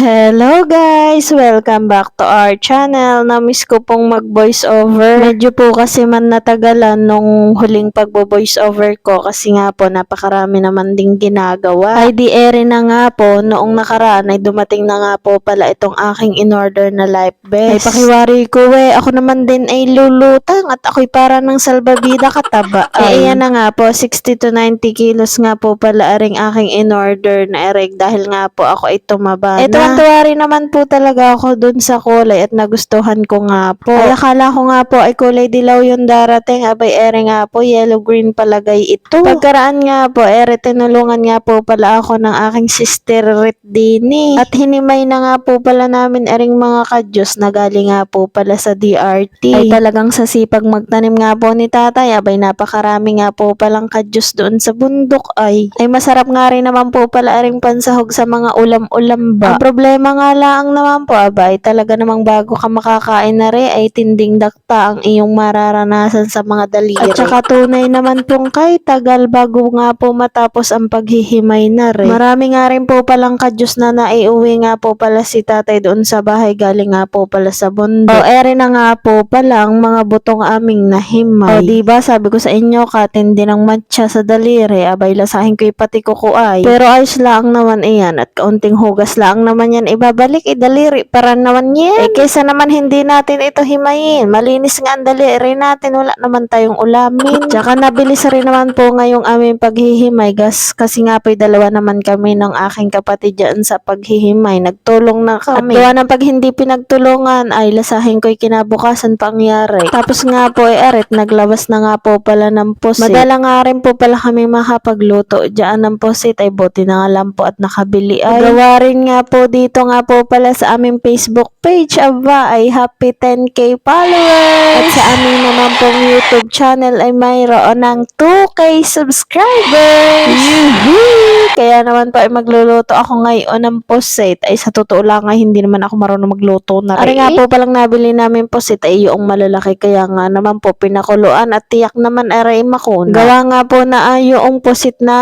Hello guys! Welcome back to our channel. Namiss ko pong mag-voice over. Medyo po kasi man natagalan nung huling pagbo-voice over ko kasi nga po napakarami naman ding ginagawa. Ay di ere na nga po noong nakaraan ay dumating na nga po pala itong aking in-order na life vest. Ay pakiwari ko we, ako naman din ay lulutang at ako'y para ng salbabida kataba. Ay ayan na nga po, 60 to 90 kilos nga po pala aring aking in-order na ereg dahil nga po ako ay tumaba Eto, na. ang tuwa rin naman po talaga ako dun sa kulay at nagustuhan ko nga po. Ay, akala ko nga po ay kulay dilaw yung darating. Abay, ere nga po, yellow-green palagay ito. Pagkaraan nga po, ere, tinulungan nga po pala ako ng aking sister Rit Dini. At hinimay na nga po pala namin ering mga kadyos na galing nga po pala sa DRT. Ay talagang sa sipag magtanim nga po ni tatay. Abay, napakarami nga po palang kadyos doon sa bundok ay. Ay masarap nga rin naman po pala ering pansahog sa mga ulam-ulam ba. Ang nga lang naman po, aba, ay talaga namang bago ka makakain na rin, ay tinding dakta ang iyong mararanasan sa mga daliri. At saka tunay naman pong kay tagal bago nga po matapos ang paghihimay na rin. Marami nga rin po palang kadyos na naiuwi nga po pala si tatay doon sa bahay galing nga po pala sa bundok. O ere na nga po pala ang mga butong aming nahimay. O diba sabi ko sa inyo katindi ng matcha sa daliri, abay lasahin ko pati kukuay. Pero ayos lang naman iyan at kaunting hugas lang naman yan ibabalik idaliri para naman yan. Eh kaysa naman hindi natin ito himayin. Malinis nga ang daliri natin wala naman tayong ulamin. Tsaka nabilis rin naman po ngayong aming paghihimay gas kasi nga po'y dalawa naman kami ng aking kapatid dyan sa paghihimay. Nagtulong na kami. At gawa ng pag hindi pinagtulungan ay lasahin ko'y kinabukasan pangyari. Tapos nga po ay arit naglabas na nga po pala ng pusit. Madala nga rin po pala kami makapagluto dyan ng pusit ay buti na nga lang po at nakabili ay. Gawa rin nga po dito nga po pala sa aming Facebook page. Aba ay happy 10k followers. At sa aming naman pong YouTube channel ay mayroon ng 2k subscribers. Yuhuu! Kaya naman po ay magluluto ako ngayon ng pusit. Ay sa totoo lang ay hindi naman ako marunong magluto na rin. Ari nga po palang nabili namin pusit ay yung malalaki. Kaya nga naman po pinakuluan at tiyak naman ay makuna. Gawa nga po na ay yung pusit na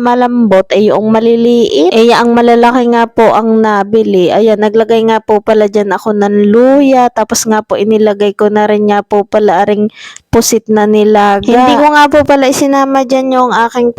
malambot ay yung maliliit. Eh ang malalaki nga po ang nabili. Ayan, naglagay nga po pala dyan ako ng luya. Tapos nga po inilagay ko na rin nga po pala aring pusit na nilaga. Hindi ko nga po pala isinama dyan yung aking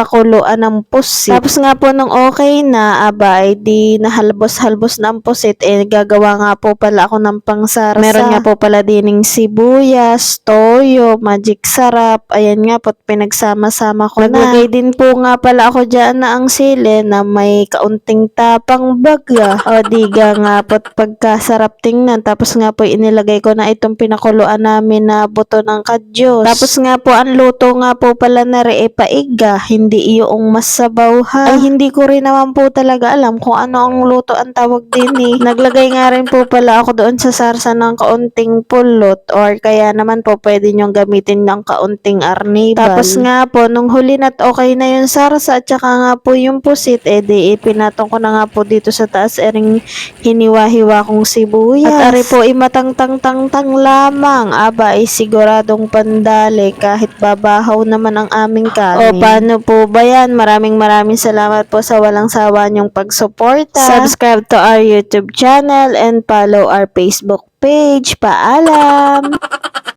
pinagpakuluan ng pusit. Tapos nga po nung okay na, aba, ay di nahalbos-halbos na ang pusit, eh gagawa nga po pala ako ng pangsarsa. Meron nga po pala dining sibuyas, toyo, magic sarap, ayan nga po, pinagsama-sama ko na. Naglagay din po nga pala ako dyan na ang sili na may kaunting tapang baga. O diga nga po, pagkasarap tingnan. Tapos nga po, inilagay ko na itong pinakuluan namin na buto ng kadyos. Tapos nga po, ang luto nga po pala na re, e, paiga, hindi iyong masabaw ha. Ay, hindi ko rin naman po talaga alam kung ano ang luto ang tawag din eh. Naglagay nga rin po pala ako doon sa sarsa ng kaunting pulot or kaya naman po pwede nyong gamitin ng kaunting arnibal. Tapos nga po, nung huli na't okay na yung sarsa at saka nga po yung pusit, eh di ipinatong ko na nga po dito sa taas ering hiniwa-hiwa kong sibuyas. At ari po imatang-tang-tang-tang lamang. Aba ay siguradong pandali kahit babahaw naman ang aming kanin. O paano po ba yan? Maraming maraming salamat po sa walang sawa niyong pagsuporta. Subscribe to our YouTube channel and follow our Facebook page. Paalam!